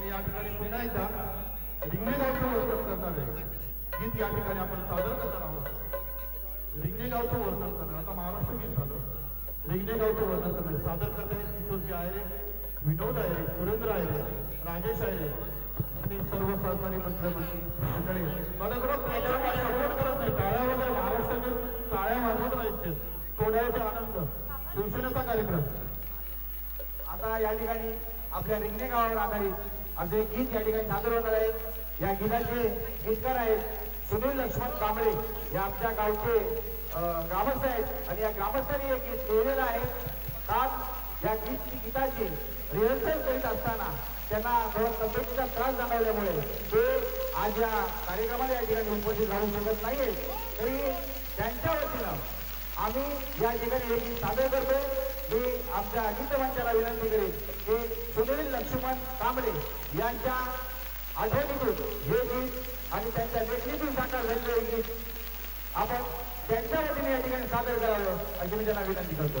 आणि या ठिकाणी पुन्हा एकदा रिंगणे गावचं वर्णन करणार आहे. गीत या ठिकाणी आपण सादर करणार आहोत. रिंगणे गावचं वर्णन करणार. आता महाराष्ट्र गीत झालं. रिंगणे गावचं वर्णन करणार सादर करताना किशोरजी आहे विनोद आहे सुरेंद्र आहे राजेश आहे आणि सर्व सहकारी मंत्रिमंडळी मंडळी मला बरोबर त्याच्यावर सपोर्ट करत नाही. टाळ्या वगैरे महाराष्ट्रातील टाळ्या वाजवत राहायचे. कोणाचा आनंद. शिवसेनेचा कार्यक्रम. आता या ठिकाणी आपल्या रिंगणे गावावर आधारित असे गीत या ठिकाणी सादर होणार आहेत. या गीताचे गीतकार आहेत सुनील लक्ष्मण कांबळे. हे आमच्या गावचे ग्रामस्थ आहेत. आणि या ग्रामस्थांनी एक गीत लिहिलेलं आहे. काल या गीत गीताची रिहर्सल करीत असताना त्यांना थोडा तब्येतीचा त्रास जाणवल्यामुळे ते आज या कार्यक्रमाला या ठिकाणी उपस्थित राहू शकत नाहीये. तरी त्यांच्या वतीनं आम्ही या ठिकाणी हे गीत सादर करतो मी आमच्या गीतमंचाला विनंती करेन की सुनील लक्ष्मण कांबळे यांच्या आठवणीतून हे गीत आणि त्यांच्या लेखणीतून साकार झालेले हे गीत आपण त्यांच्या वतीने या ठिकाणी सादर करावं अशी मी त्यांना विनंती करतो.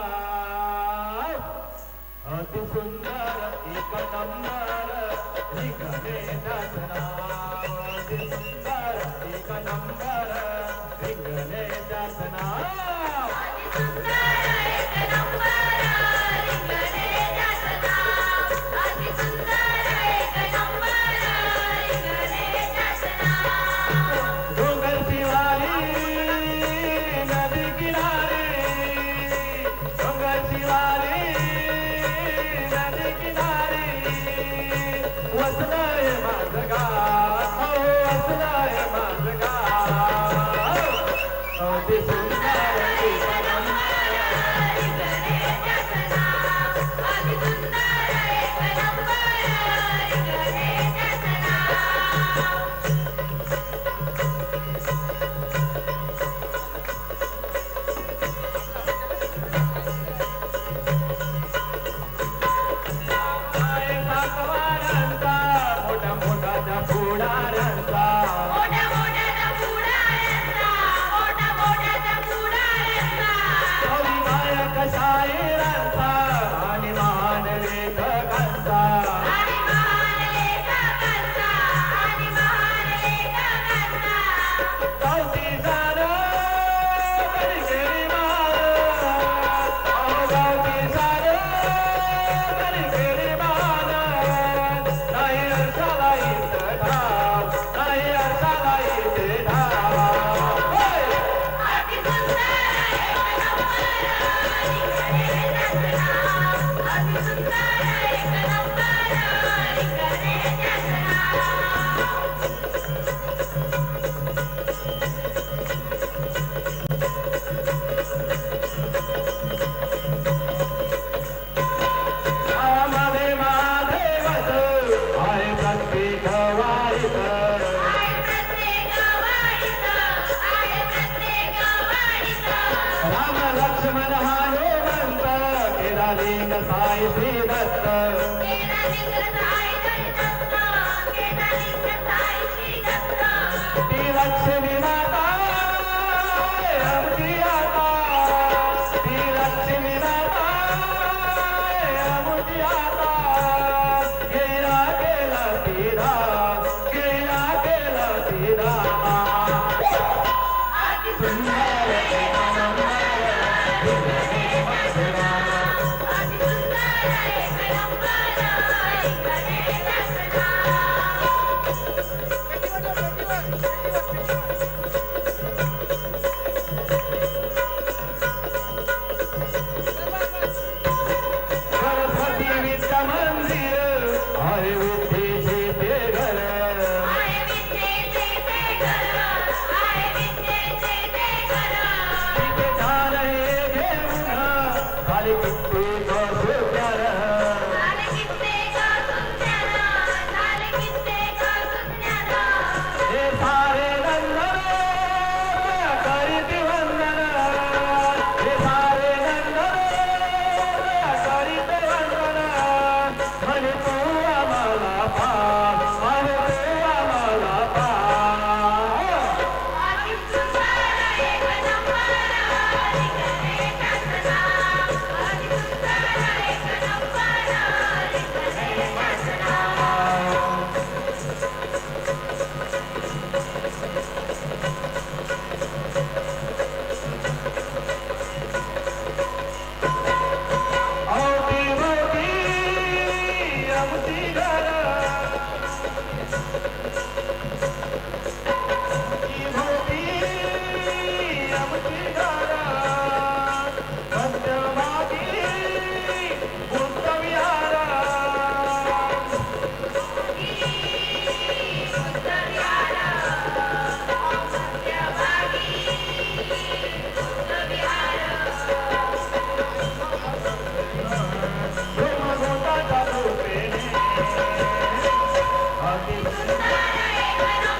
अति सुंदर एक नंबर रिंगणे दसरा अति सुंदर एक नंबर रिंगणे दसरा डोंगर जाए लक्ष्मण हाय नंत केला दत्त.